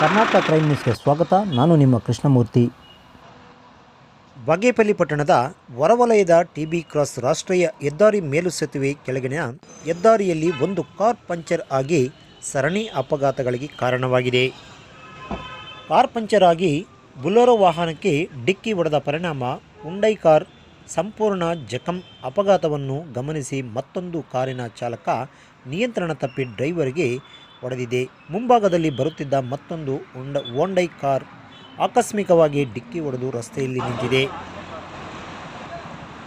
Karnataka crime ನ್ಯೂಸ್ಗೆ ಸ್ವಾಗತ. ನಾನು ನಿಮ್ಮ ಕೃಷ್ಣಮೂರ್ತಿ. ಬಾಗೇಪಲ್ಲಿ ಪಟ್ಟಣದ ಹೊರವಲಯದ ಟಿಬಿ ಕ್ರಾಸ್ ರಾಷ್ಟ್ರೀಯ ಹೆದ್ದಾರಿ ಮೇಲು ಸೇತುವೆ ಕೆಳಗಿನ ಹೆದ್ದಾರಿಯಲ್ಲಿ ಒಂದು ಕಾರ್ ಪಂಚರ್ ಆಗಿ ಸರಣಿ ಅಪಘಾತಗಳಿಗೆ ಕಾರಣವಾಗಿದೆ. ಕಾರ್ ಪಂಚರ್ ಆಗಿ ಬುಲೋರೋ ವಾಹನಕ್ಕೆ ಡಿಕ್ಕಿ ಹೊಡೆದ ಪರಿಣಾಮ ಉಂಡೈ ಕಾರ್ ಸಂಪೂರ್ಣ ಜಖಂ ಅಪಘಾತವನ್ನು ಗಮನಿಸಿ ಮತ್ತೊಂದು ಕಾರಿನ ಚಾಲಕ ನಿಯಂತ್ರಣ ತಪ್ಪಿ ಡ್ರೈವರ್ಗೆ ಹೊಡೆದಿದೆ. ಮುಂಭಾಗದಲ್ಲಿ ಬರುತ್ತಿದ್ದ ಮತ್ತೊಂದು ಹೊಂಡ ಹೋಂಡೈ ಕಾರ್ ಆಕಸ್ಮಿಕವಾಗಿ ಡಿಕ್ಕಿ ಹೊಡೆದು ರಸ್ತೆಯಲ್ಲಿ ನಿಂತಿದೆ.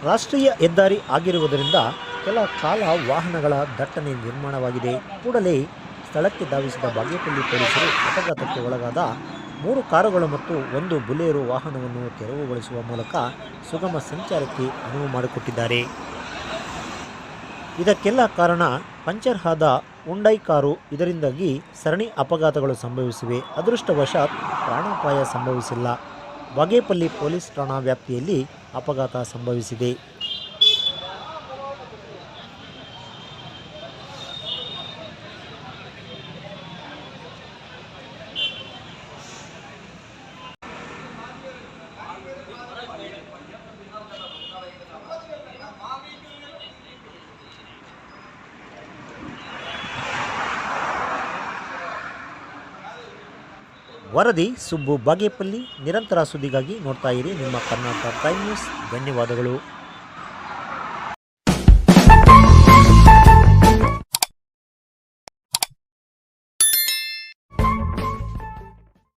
ರಾಷ್ಟ್ರೀಯ ಹೆದ್ದಾರಿ ಆಗಿರುವುದರಿಂದ ಕೆಲ ಕಾಲ ವಾಹನಗಳ ದಟ್ಟಣೆ ನಿರ್ಮಾಣವಾಗಿದೆ. ಕೂಡಲೇ ಸ್ಥಳಕ್ಕೆ ಧಾವಿಸಿದ ಬಾಗೇಪಲ್ಲಿ ಪೊಲೀಸರು ಅಪಘಾತಕ್ಕೆ ಒಳಗಾದ ಮೂರು ಕಾರುಗಳು ಮತ್ತು ಒಂದು ಬುಲೇರೋ ವಾಹನವನ್ನು ತೆರವುಗೊಳಿಸುವ ಮೂಲಕ ಸುಗಮ ಸಂಚಾರಕ್ಕೆ ಅನುವು ಮಾಡಿಕೊಟ್ಟಿದ್ದಾರೆ. ಇದಕ್ಕೆಲ್ಲ ಕಾರಣ ಪಂಚರ್ ಆದ ಉಂಡೈ ಕಾರು. ಇದರಿಂದಾಗಿ ಸರಣಿ ಅಪಘಾತಗಳು ಸಂಭವಿಸಿವೆ. ಅದೃಷ್ಟವಶಾತ್ ಪ್ರಾಣಾಪಾಯ ಸಂಭವಿಸಿಲ್ಲ. ಬಾಗೇಪಲ್ಲಿ ಪೊಲೀಸ್ ಠಾಣಾ ವ್ಯಾಪ್ತಿಯಲ್ಲಿ ಅಪಘಾತ ಸಂಭವಿಸಿದೆ. ವರದಿ ಸುಬ್ಬು ಬಾಗೇಪಲ್ಲಿ. ನಿರಂತರ ಸುದ್ದಿಗಾಗಿ ನೋಡ್ತಾ ಇರಿ ನಿಮ್ಮ ಕರ್ನಾಟಕ ಪ್ರೈಮ್ ನ್ಯೂಸ್. ಧನ್ಯವಾದಗಳು.